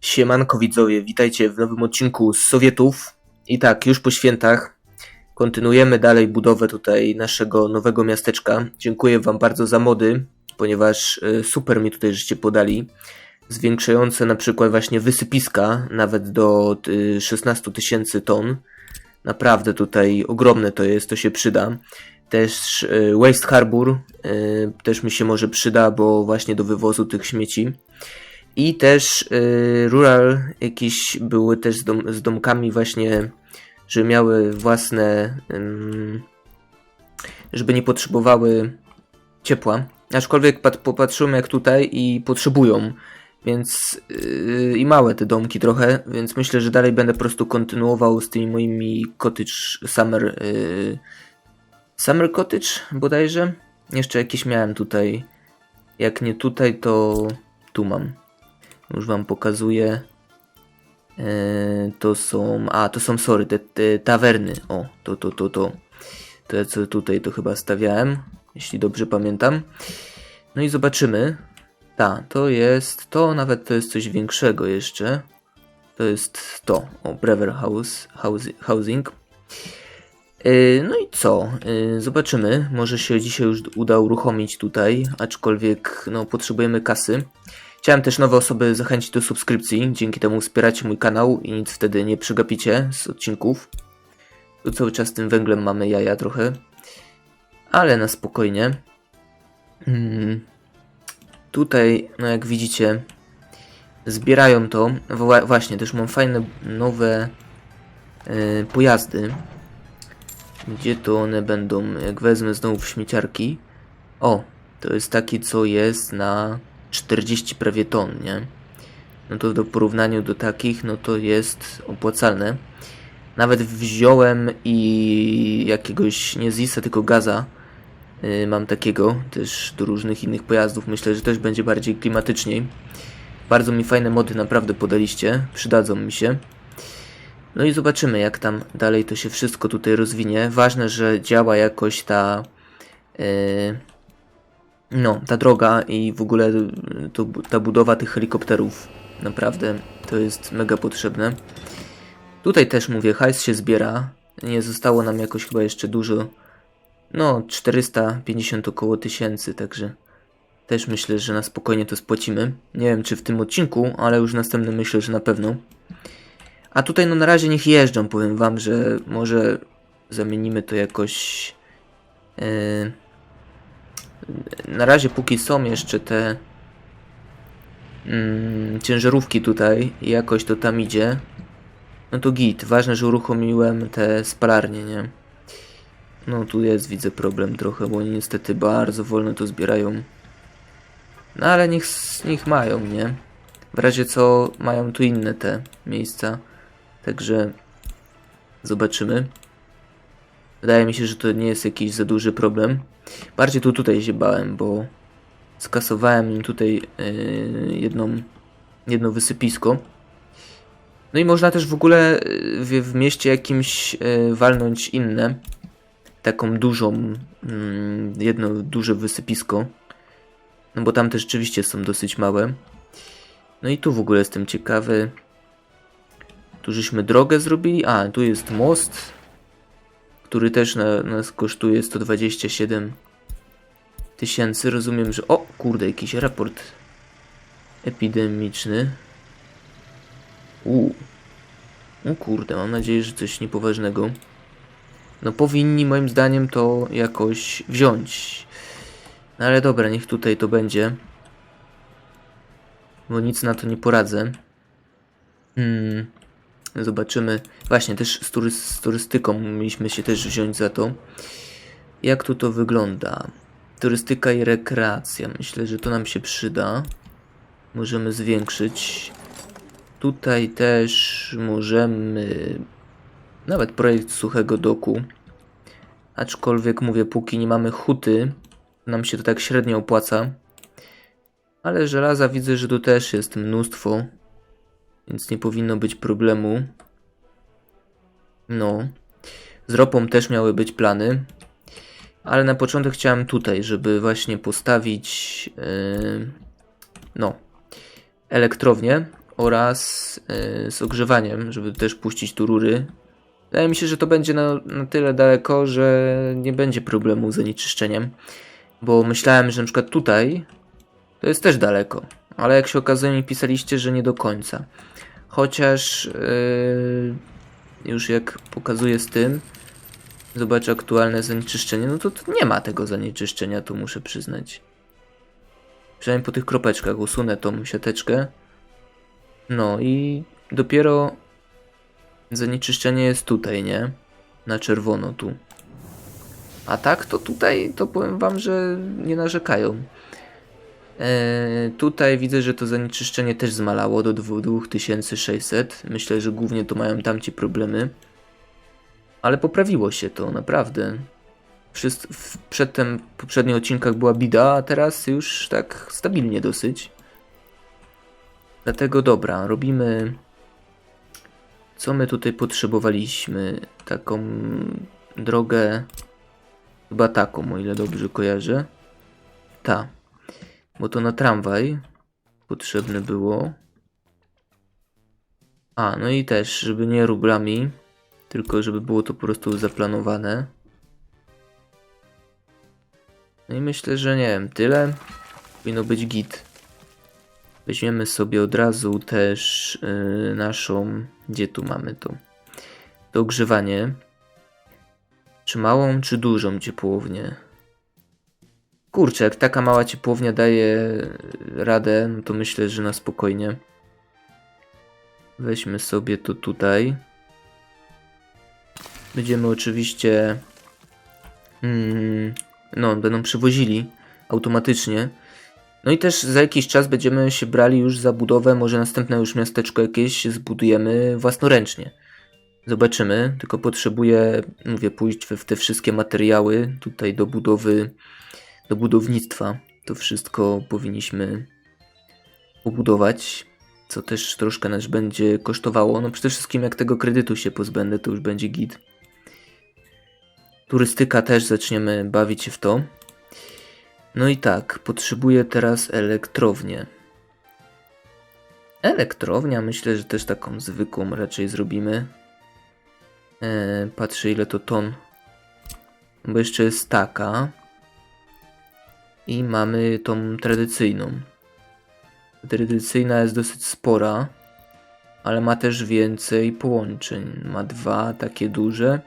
Siemanko widzowie, witajcie w nowym odcinku z Sowietów. I tak, już po świętach kontynuujemy dalej budowę tutaj naszego nowego miasteczka. Dziękuję wam bardzo za mody, ponieważ y, super mi tutaj żeście podali. Zwiększające na przykład właśnie wysypiska, nawet do y, 16 tysięcy ton. Naprawdę tutaj ogromne to jest, to się przyda. Też y, Waste Harbor też mi się może przyda, bo właśnie do wywozu tych śmieci. I też y, rural jakieś były też z, dom, z domkami właśnie, że miały własne, ym, żeby nie potrzebowały ciepła. Aczkolwiek pat, popatrzyłem jak tutaj i potrzebują, więc yy, i małe te domki trochę, więc myślę, że dalej będę po prostu kontynuował z tymi moimi cottage summer yy, summer cottage bodajże. Jeszcze jakieś miałem tutaj. Jak nie tutaj, to tu mam. Już wam pokazuję. E, to są. A, to są, sorry, te, te tawerny. O, to, to, to, to. To, co tutaj to chyba stawiałem, jeśli dobrze pamiętam. No i zobaczymy. Ta, to jest. To nawet to jest coś większego jeszcze. To jest to. O, Brewer House, house Housing. E, No i co? E, Zobaczymy. Może się dzisiaj już uda uruchomić tutaj, aczkolwiek no, potrzebujemy kasy. Chciałem też nowe osoby zachęcić do subskrypcji, dzięki temu wspieracie mój kanał i nic wtedy nie przegapicie z odcinków. Tu cały czas tym węglem mamy jaja trochę, ale na spokojnie. Mm. Tutaj, no jak widzicie, zbierają to. Wła- właśnie, też mam fajne nowe e, pojazdy. Gdzie to one będą? Jak wezmę znowu w śmieciarki. O, to jest taki, co jest na 40 prawie ton, nie? No to do porównaniu do takich, no to jest opłacalne. Nawet wziąłem i jakiegoś nie Zisa, tylko gaza. Yy, mam takiego też do różnych innych pojazdów. Myślę, że też będzie bardziej klimatyczniej. Bardzo mi fajne mody naprawdę podaliście. Przydadzą mi się. No i zobaczymy, jak tam dalej to się wszystko tutaj rozwinie. Ważne, że działa jakoś ta. Yy, no, ta droga i w ogóle to, ta budowa tych helikopterów. Naprawdę to jest mega potrzebne. Tutaj też mówię, hajs się zbiera. Nie zostało nam jakoś chyba jeszcze dużo. No, 450 około tysięcy, także też myślę, że na spokojnie to spłacimy. Nie wiem, czy w tym odcinku, ale już następnym myślę, że na pewno. A tutaj no na razie niech jeżdżą, powiem wam, że może zamienimy to jakoś... Yy, na razie póki są jeszcze te mm, ciężarówki tutaj i jakoś to tam idzie, no to git. Ważne, że uruchomiłem te spalarnie, nie? No tu jest, widzę problem trochę, bo oni niestety bardzo wolno to zbierają. No ale niech, niech mają, nie? W razie co mają tu inne te miejsca. Także zobaczymy. Wydaje mi się, że to nie jest jakiś za duży problem. Bardziej tu tutaj się bałem, bo skasowałem im tutaj yy, jedną, jedno wysypisko. No i można też w ogóle yy, w, w mieście jakimś yy, walnąć inne. Taką dużą, mm, jedno duże wysypisko. No bo tam też rzeczywiście są dosyć małe. No i tu w ogóle jestem ciekawy. Tu żeśmy drogę zrobili. A, tu jest most który też na, nas kosztuje 127 tysięcy. Rozumiem, że. O kurde, jakiś raport epidemiczny. Uuu. O kurde, mam nadzieję, że coś niepoważnego. No powinni moim zdaniem to jakoś wziąć. No ale dobra, niech tutaj to będzie. Bo nic na to nie poradzę. Hmm. Zobaczymy. Właśnie, też z, z turystyką mieliśmy się też wziąć za to. Jak tu to wygląda? Turystyka i rekreacja. Myślę, że to nam się przyda. Możemy zwiększyć. Tutaj też możemy... Nawet projekt suchego doku. Aczkolwiek mówię, póki nie mamy huty, nam się to tak średnio opłaca. Ale żelaza widzę, że tu też jest mnóstwo. Więc nie powinno być problemu. No. Z ropą też miały być plany. Ale na początek chciałem tutaj, żeby właśnie postawić yy, no elektrownię oraz yy, z ogrzewaniem, żeby też puścić tu rury. Wydaje mi się, że to będzie na, na tyle daleko, że nie będzie problemu z zanieczyszczeniem, bo myślałem, że na przykład tutaj to jest też daleko, ale jak się okazuje mi pisaliście, że nie do końca. Chociaż yy, już jak pokazuję z tym, zobaczę aktualne zanieczyszczenie, no to, to nie ma tego zanieczyszczenia, tu muszę przyznać. Przynajmniej po tych kropeczkach usunę tą siateczkę. No i dopiero zanieczyszczenie jest tutaj, nie? Na czerwono tu. A tak to tutaj, to powiem wam, że nie narzekają. Eee, tutaj widzę, że to zanieczyszczenie też zmalało do 2600. Myślę, że głównie to mają tamci problemy. Ale poprawiło się to, naprawdę. Wszyscy, w przedtem, w poprzednich odcinkach była bida, a teraz już tak stabilnie dosyć. Dlatego dobra, robimy... Co my tutaj potrzebowaliśmy? Taką drogę... Chyba taką, o ile dobrze kojarzę. Ta. Bo to na tramwaj potrzebne było. A, no i też, żeby nie rublami, tylko żeby było to po prostu zaplanowane. No i myślę, że nie wiem, tyle. Powinno być git. Weźmiemy sobie od razu też yy, naszą. Gdzie tu mamy to? To ogrzewanie. Czy małą, czy dużą ciepłownię? Kurczę, jak taka mała ciepłownia daje radę, no to myślę, że na spokojnie. Weźmy sobie to tutaj. Będziemy oczywiście. Mm, no, będą przywozili automatycznie. No i też za jakiś czas będziemy się brali już za budowę, może następne już miasteczko jakieś zbudujemy własnoręcznie. Zobaczymy, tylko potrzebuję, mówię, pójść w te wszystkie materiały tutaj do budowy, do budownictwa. To wszystko powinniśmy obudować, co też troszkę nas będzie kosztowało. No przede wszystkim jak tego kredytu się pozbędę, to już będzie git. Turystyka też zaczniemy bawić się w to. No i tak, potrzebuję teraz elektrownię. Elektrownia, myślę, że też taką zwykłą raczej zrobimy. Eee, patrzę ile to ton. Bo jeszcze jest taka. I mamy tą tradycyjną. Tradycyjna jest dosyć spora, ale ma też więcej połączeń. Ma dwa takie duże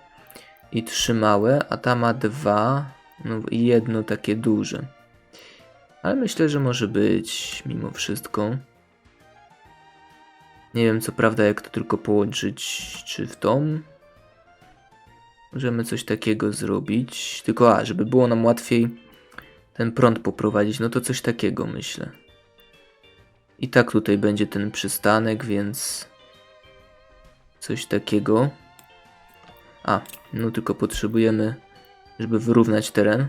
i trzy małe, a ta ma dwa no i jedno takie duże. Ale myślę, że może być mimo wszystko. Nie wiem co prawda jak to tylko połączyć, czy w tą. Możemy coś takiego zrobić. Tylko a, żeby było nam łatwiej ten prąd poprowadzić, no to coś takiego myślę. I tak tutaj będzie ten przystanek, więc coś takiego. A, no tylko potrzebujemy, żeby wyrównać teren.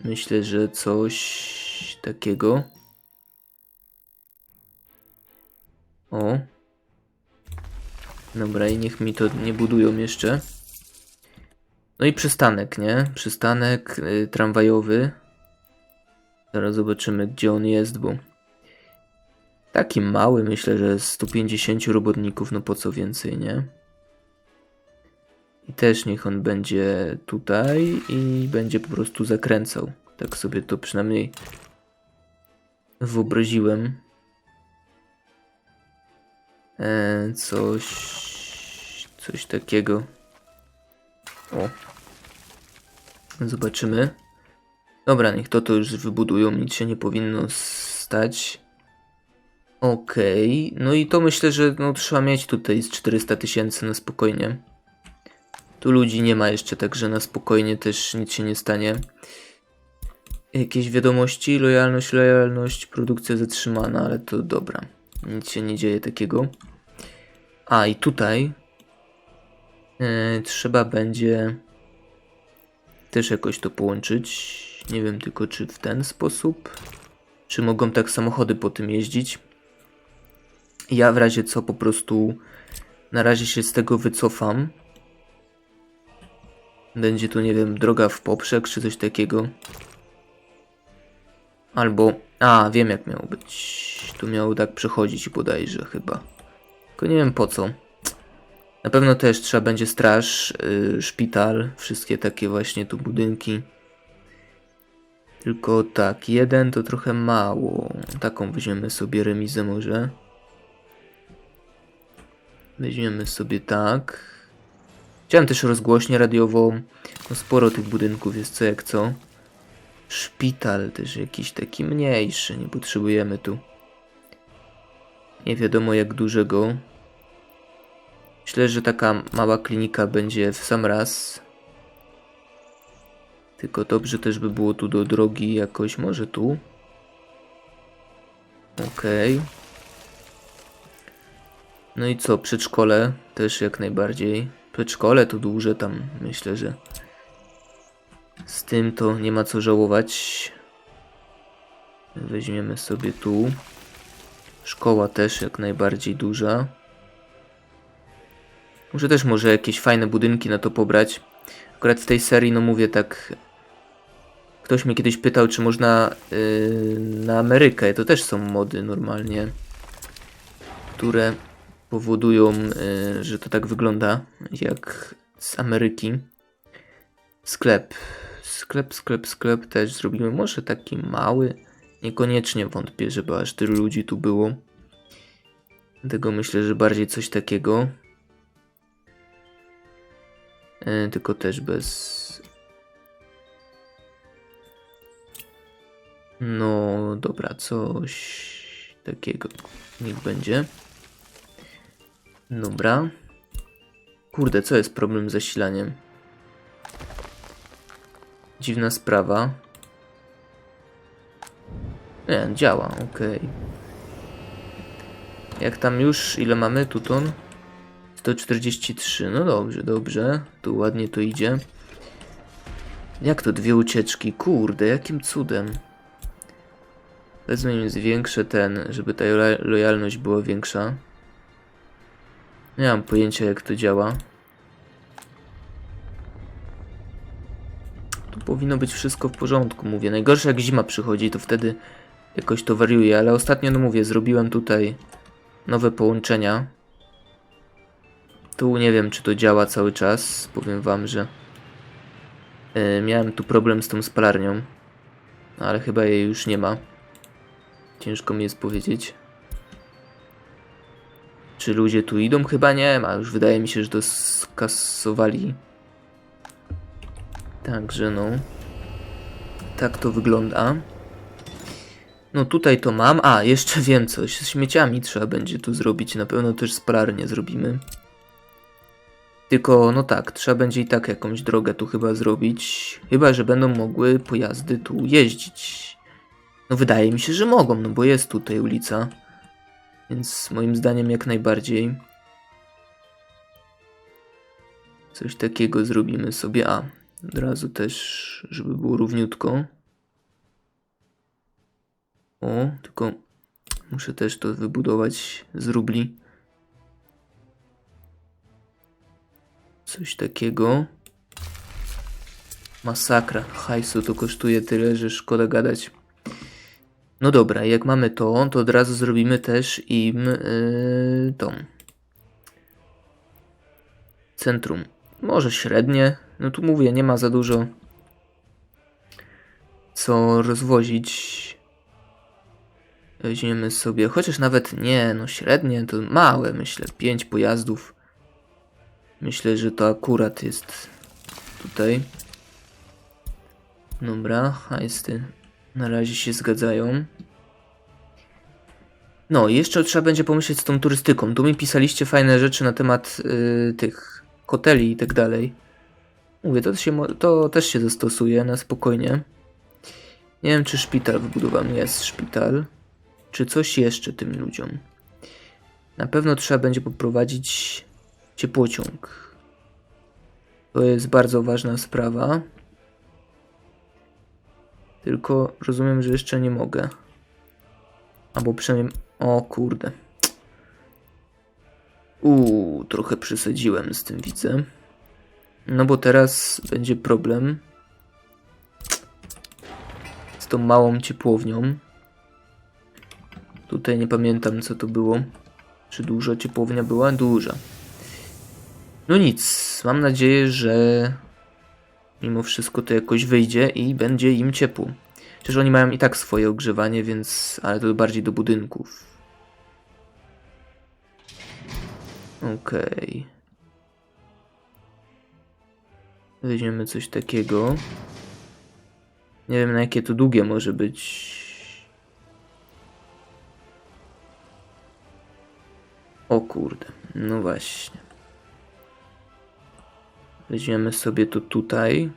Myślę, że coś takiego. O. Dobra, i niech mi to nie budują jeszcze. No i przystanek, nie? Przystanek y, tramwajowy. Zaraz zobaczymy, gdzie on jest, bo taki mały, myślę, że 150 robotników, no po co więcej, nie? I też niech on będzie tutaj i będzie po prostu zakręcał. Tak sobie to przynajmniej wyobraziłem. E, coś, coś takiego. O. Zobaczymy. Dobra, niech to to już wybudują, nic się nie powinno stać. Okej, okay. no i to myślę, że no, trzeba mieć tutaj z 400 tysięcy na spokojnie. Tu ludzi nie ma jeszcze, także na spokojnie też nic się nie stanie. Jakieś wiadomości, lojalność, lojalność, produkcja zatrzymana, ale to dobra. Nic się nie dzieje takiego. A i tutaj yy, trzeba będzie też jakoś to połączyć. Nie wiem tylko czy w ten sposób, czy mogą tak samochody po tym jeździć. Ja w razie co po prostu na razie się z tego wycofam będzie tu, nie wiem, droga w poprzek czy coś takiego. Albo... A, wiem jak miało być. Tu miało tak przechodzić bodajże chyba. Tylko nie wiem po co. Na pewno też trzeba będzie straż, yy, szpital, wszystkie takie właśnie tu budynki. Tylko tak, jeden to trochę mało. Taką weźmiemy sobie remizę może. Weźmiemy sobie tak. Chciałem też rozgłośnię radiową. No sporo tych budynków jest co jak co. Szpital też jakiś taki mniejszy, nie potrzebujemy tu. Nie wiadomo jak dużego. Myślę, że taka mała klinika będzie w sam raz. Tylko dobrze też by było tu do drogi jakoś, może tu. Okej. No i co, przedszkole też jak najbardziej. Przedszkole to duże tam, myślę, że z tym to nie ma co żałować. Weźmiemy sobie tu. Szkoła też jak najbardziej duża. Muszę też może jakieś fajne budynki na to pobrać. Akurat w tej serii, no mówię tak. Ktoś mnie kiedyś pytał, czy można yy, na Amerykę. To też są mody normalnie, które powodują, yy, że to tak wygląda jak z Ameryki. Sklep. Sklep, sklep, sklep też zrobimy. Może taki mały. Niekoniecznie wątpię, żeby aż tylu ludzi tu było. Dlatego myślę, że bardziej coś takiego. E, tylko też bez. No dobra, coś takiego. Niech będzie. Dobra. Kurde, co jest problem z zasilaniem? Dziwna sprawa. Nie, działa, okej. Jak tam już, ile mamy tu ton? 143, no dobrze, dobrze. Tu ładnie to idzie. Jak to dwie ucieczki? Kurde, jakim cudem. Wezmę im zwiększę ten, żeby ta lo- lojalność była większa. Nie mam pojęcia jak to działa. Tu powinno być wszystko w porządku, mówię. Najgorsze jak zima przychodzi, to wtedy jakoś to wariuje, ale ostatnio, no mówię, zrobiłem tutaj nowe połączenia. Tu nie wiem, czy to działa cały czas. Powiem wam, że e, miałem tu problem z tą spalarnią, ale chyba jej już nie ma. Ciężko mi jest powiedzieć. Czy ludzie tu idą? Chyba nie ma. Już wydaje mi się, że to skasowali. Także no. Tak to wygląda. No tutaj to mam. A, jeszcze wiem coś. Z śmieciami trzeba będzie tu zrobić. Na pewno też spalarnię zrobimy. Tylko, no tak, trzeba będzie i tak jakąś drogę tu chyba zrobić. Chyba, że będą mogły pojazdy tu jeździć. No wydaje mi się, że mogą, no bo jest tutaj ulica. Więc moim zdaniem jak najbardziej. Coś takiego zrobimy sobie. A, od razu też, żeby było równiutko. O, tylko muszę też to wybudować z rubli. Coś takiego. Masakra. Hajsu to kosztuje tyle, że szkoda gadać. No dobra, jak mamy to, to od razu zrobimy też im yy, tą. Centrum. Może średnie. No tu mówię, nie ma za dużo co rozwozić. Weźmiemy sobie, chociaż nawet nie, no średnie to małe, myślę, 5 pojazdów. Myślę, że to akurat jest tutaj. Dobra, hajsty na razie się zgadzają. No, jeszcze trzeba będzie pomyśleć z tą turystyką. Tu mi pisaliście fajne rzeczy na temat yy, tych hoteli i tak dalej. Mówię, to, się, to też się zastosuje na spokojnie. Nie wiem, czy szpital wybudowany jest, szpital. Czy coś jeszcze tym ludziom. Na pewno trzeba będzie poprowadzić ciepłociąg. To jest bardzo ważna sprawa. Tylko rozumiem, że jeszcze nie mogę. Albo przynajmniej... O kurde. Uuu, trochę przesadziłem z tym, widzę. No bo teraz będzie problem z tą małą ciepłownią. Tutaj nie pamiętam co to było. Czy duża ciepłownia była? Duża. No nic, mam nadzieję, że mimo wszystko to jakoś wyjdzie i będzie im ciepło. Przecież oni mają i tak swoje ogrzewanie, więc... ale to bardziej do budynków. Okej. Weźmiemy coś takiego. Nie wiem na jakie to długie może być. O kurde, no właśnie. Weźmiemy sobie to tutaj.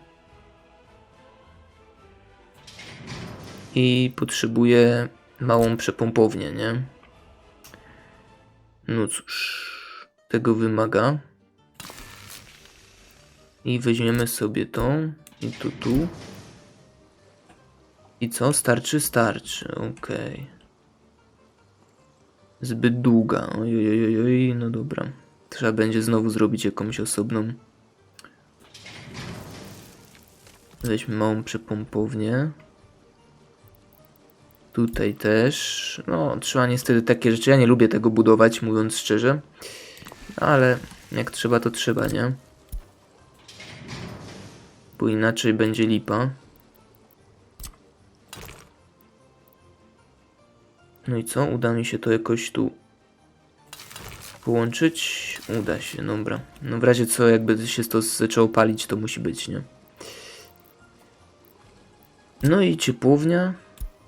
I potrzebuję małą przepompownię, nie? No cóż, tego wymaga. I weźmiemy sobie to i tu, tu. I co? Starczy? Starczy, okej. Zbyt długa. Oj, oj, oj, oj, no dobra. Trzeba będzie znowu zrobić jakąś osobną. Weźmy małą przepompownię. Tutaj też. No, trzeba niestety takie rzeczy. Ja nie lubię tego budować, mówiąc szczerze. Ale jak trzeba, to trzeba, nie? Bo inaczej będzie lipa. No i co? Uda mi się to jakoś tu połączyć? Uda się, dobra. No w razie co, jakby się to zaczęło palić, to musi być, nie? No i ciepłownia.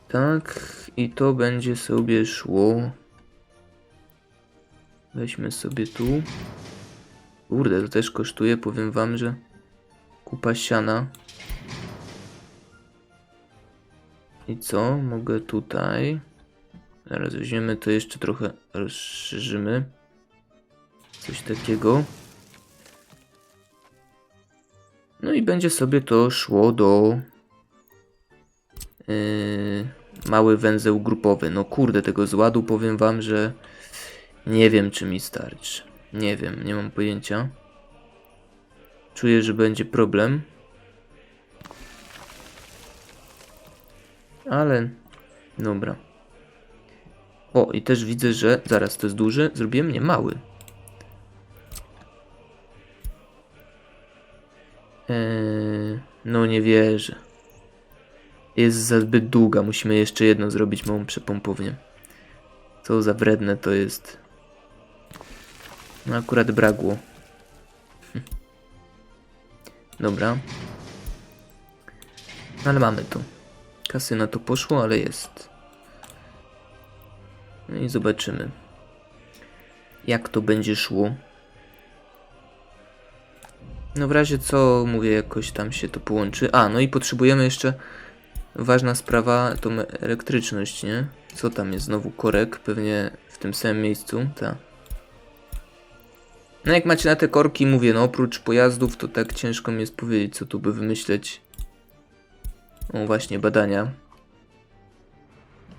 Tak. I to będzie sobie szło. Weźmy sobie tu. Kurde, to też kosztuje, powiem wam, że kupa siana. I co? Mogę tutaj. Zaraz weźmiemy to jeszcze trochę rozszerzymy. Coś takiego. No i będzie sobie to szło do mały węzeł grupowy. No kurde, tego zładu powiem wam, że nie wiem czy mi starczy. Nie wiem, nie mam pojęcia. Czuję, że będzie problem. Ale dobra. O, i też widzę, że zaraz to jest duży. Zrobiłem nie mały. Eee, no nie wierzę. Jest za zbyt długa. Musimy jeszcze jedno zrobić małą przepompownię. Co za wredne to jest. No akurat brakło. Hm. Dobra. Ale mamy to. Kasy na to poszło, ale jest. No i zobaczymy. Jak to będzie szło. No w razie co, mówię, jakoś tam się to połączy. A, no i potrzebujemy jeszcze ważna sprawa, tą elektryczność, nie? Co tam jest? Znowu korek, pewnie w tym samym miejscu, tak. No jak macie na te korki, mówię, no oprócz pojazdów, to tak ciężko mi jest powiedzieć, co tu by wymyśleć. O, właśnie, badania.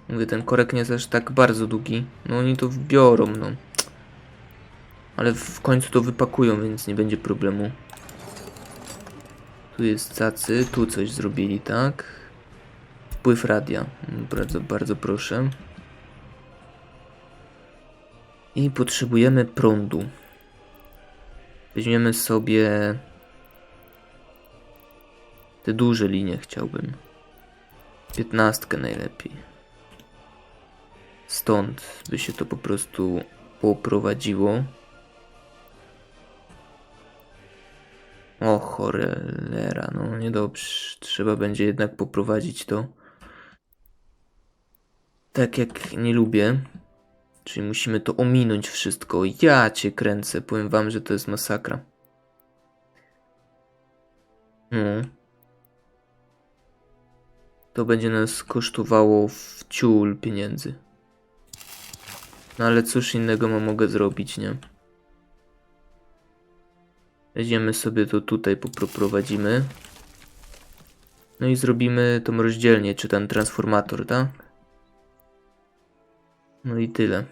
Mówię, ten korek nie jest aż tak bardzo długi. No oni to wbiorą, no. Ale w końcu to wypakują, więc nie będzie problemu. Tu jest cacy, tu coś zrobili, tak? Wpływ radia. Bardzo, bardzo proszę. I potrzebujemy prądu. Weźmiemy sobie te duże linie chciałbym. Piętnastkę najlepiej. Stąd by się to po prostu poprowadziło. O cholera, no niedobrze. Trzeba będzie jednak poprowadzić to tak jak nie lubię. Czyli musimy to ominąć wszystko. Ja cię kręcę. Powiem wam, że to jest masakra. No. To będzie nas kosztowało w ciul pieniędzy. No ale cóż innego ma mogę zrobić, nie? Weźmiemy sobie to tutaj, poprowadzimy. No i zrobimy tą rozdzielnię, czy ten transformator, tak? No i tyle.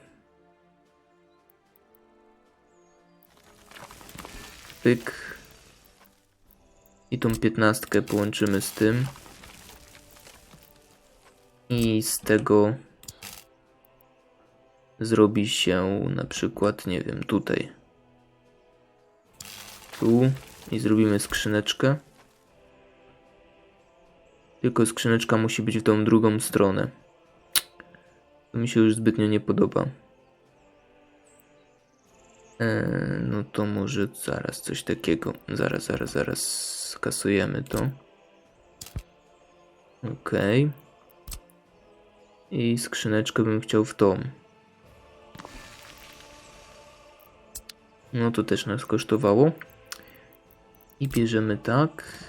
Pyk. I tą piętnastkę połączymy z tym. I z tego zrobi się na przykład, nie wiem, tutaj. Tu i zrobimy skrzyneczkę. Tylko skrzyneczka musi być w tą drugą stronę. Mi się już zbytnio nie podoba. Eee, no to może zaraz coś takiego. Zaraz, zaraz, zaraz skasujemy to. Okej. I skrzyneczkę bym chciał w tą. No to też nas kosztowało. I bierzemy tak.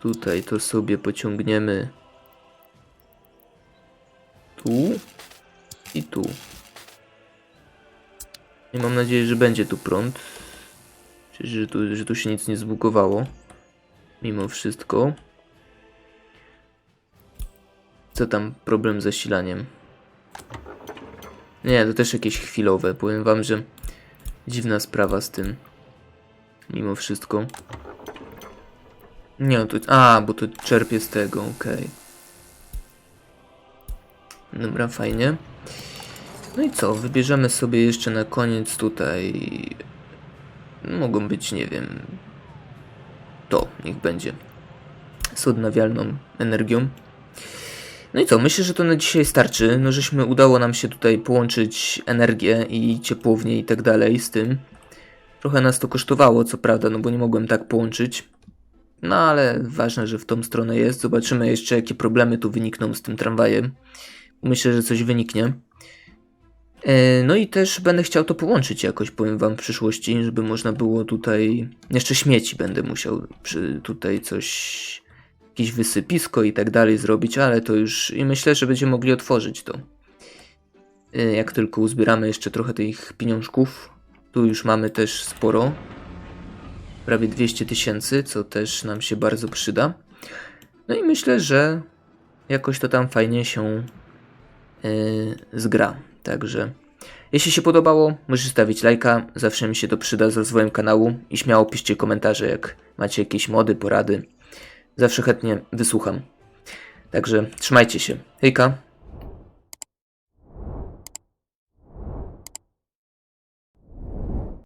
Tutaj to sobie pociągniemy tu i tu. I mam nadzieję, że będzie tu prąd. Czyli, że tu, że tu się nic nie zbugowało. Mimo wszystko. Co tam problem z zasilaniem? Nie, to też jakieś chwilowe. Powiem wam, że dziwna sprawa z tym. Mimo wszystko. Nie, to... A, bo to czerpie z tego, okej. Dobra, fajnie. No i co, wybierzemy sobie jeszcze na koniec tutaj... Mogą być, nie wiem... To, niech będzie. Z odnawialną energią. No i co, myślę, że to na dzisiaj starczy. No żeśmy udało nam się tutaj połączyć energię i ciepłownię i tak dalej z tym. Trochę nas to kosztowało, co prawda, no bo nie mogłem tak połączyć. No ale ważne, że w tą stronę jest. Zobaczymy jeszcze, jakie problemy tu wynikną z tym tramwajem. Myślę, że coś wyniknie. E, No i też będę chciał to połączyć jakoś, powiem wam w przyszłości, żeby można było tutaj. Jeszcze śmieci będę musiał tutaj coś. Jakieś wysypisko i tak dalej zrobić, ale to już. I myślę, że będziemy mogli otworzyć to. E, Jak tylko uzbieramy jeszcze trochę tych pieniążków. Tu już mamy też sporo. Prawie 200 tysięcy, co też nam się bardzo przyda. No i myślę, że jakoś to tam fajnie się yy, zgra. Także jeśli się podobało, możecie stawić lajka, zawsze mi się to przyda z rozwojem kanału i śmiało piszcie komentarze, jak macie jakieś mody, porady. Zawsze chętnie wysłucham. Także trzymajcie się. Hejka!